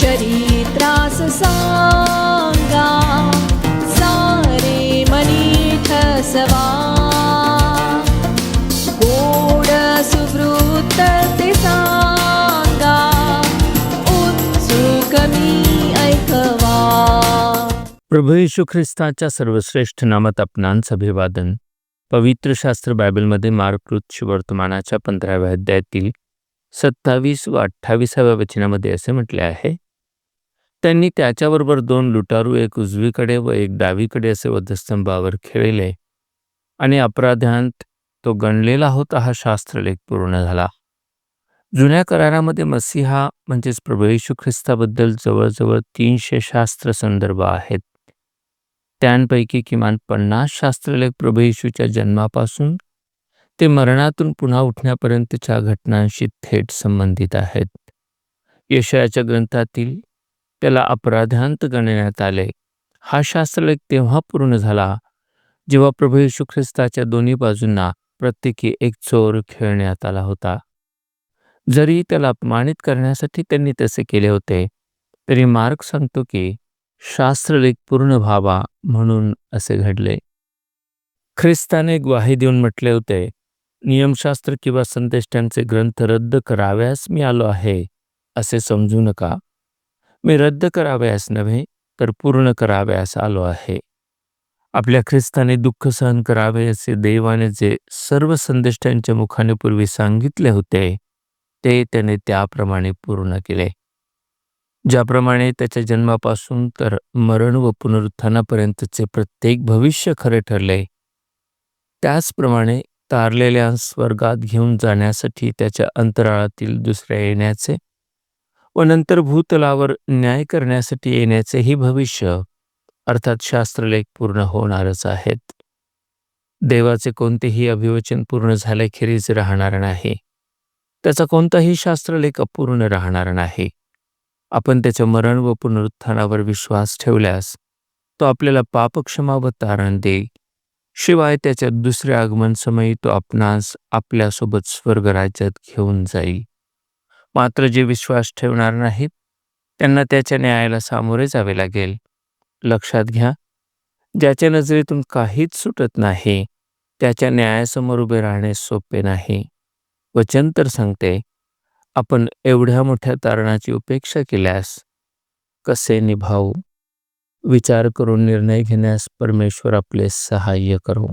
चरित्रास सांगा सारे मनीठ सवा गोड सुवृत्त ते सांगा उत्सुक मी ऐकवा। प्रभू येशू ख्रिस्ताच्या सर्वश्रेष्ठ नामात आपणांचं अभिवादन पवित्र शास्त्र बायबलमध्ये मार्कृत वर्तमानाच्या पंधराव्या अध्यायातील सत्तावीस व अठ्ठावीसाव्या वचनामध्ये असे म्हटले आहे त्यांनी त्याच्याबरोबर दोन लुटारू एक उजवीकडे व एक डावीकडे असे वधस्तंभावर खेळले. आणि अपराध्यांत तो गणलेला होता हा शास्त्रलेख पूर्ण झाला. जुन्या करारामध्ये मसीहा म्हणजेच प्रभू येशू ख्रिस्ताबद्दल जवळजवळ तीनशे शास्त्र संदर्भ आहेत. त्यांपैकी किमान पन्नास शास्त्रलेख प्रभू येशूच्या जन्मापासून ते मरणातून पुन्हा उठण्यापर्यंतच्या घटनांशी थेट संबंधित आहेत. यशयाच्या ग्रंथातील त्याला अपराधांत गणण्यात आले. हा शास्त्रलेख तेव्हा पूर्ण झाला जेव्हा प्रभू येशू ख्रिस्ताच्या दोन्ही बाजूंना प्रत्येकी एक चोर खेळण्यात आला होता. जरी त्याला अपमानित करण्यासाठी त्यांनी तसे केले होते तरी मार्क सांगतो की शास्त्रलेख पूर्ण व्हावा म्हणून असे घडले. ख्रिस्ताने ग्वाही देऊन म्हटले होते नियमशास्त्र किंवा संदेष्टांचे ग्रंथ रद्द कराव्यास मी आलो आहे असे समजू नका. मी रद्द करावयास नव्हे तर पूर्ण करावयास आलो आहे. आपल्या ख्रिस्ताने दुःख सहन करावे असे देवाने जे सर्व संदिष्टांच्या मुखाने पूर्वी सांगितले होते ते त्याने त्याप्रमाणे पूर्ण केले. ज्याप्रमाणे त्याच्या जन्मापासून तर मरण व पुनरुत्थानापर्यंतचे प्रत्येक भविष्य खरे ठरले त्याचप्रमाणे तारलेल्या स्वर्गात घेऊन जाण्यासाठी त्याच्या अंतराळातील दुसऱ्या येण्याचे व नंतर भूतलावर न्याय करण्यासाठी येण्याचेही भविष्य अर्थात शास्त्रलेख पूर्ण होणारच आहेत. देवाचे कोणतेही अभिवचन पूर्ण झाल्याखेरीज राहणार नाही. त्याचा कोणताही शास्त्रलेख अपूर्ण राहणार नाही. आपण त्याच्या मरण व पुनरुत्थानावर विश्वास ठेवल्यास तो आपल्याला पापक्षमा व तारण देईल. शिवाय त्याच्या दुसऱ्या आगमन समयी तो आपणास आपल्यासोबत स्वर्गराज्यात घेऊन जाईल. मात्र जे विश्वास ठेवणार नाहीत त्यांना त्याच्या न्यायाला सामोरे जावे लागेल. लक्षात घ्या ज्याच्या नजरेतून काहीच सुटत नाही त्याच्या न्यायासमोर उभे राहणे सोपे नाही. वचन तर सांगते आपण एवढ्या मोठ्या तारणाची उपेक्षा केल्यास कसे निभावू? विचार करून निर्णय घेण्यास परमेश्वर आपले सहाय्य करू.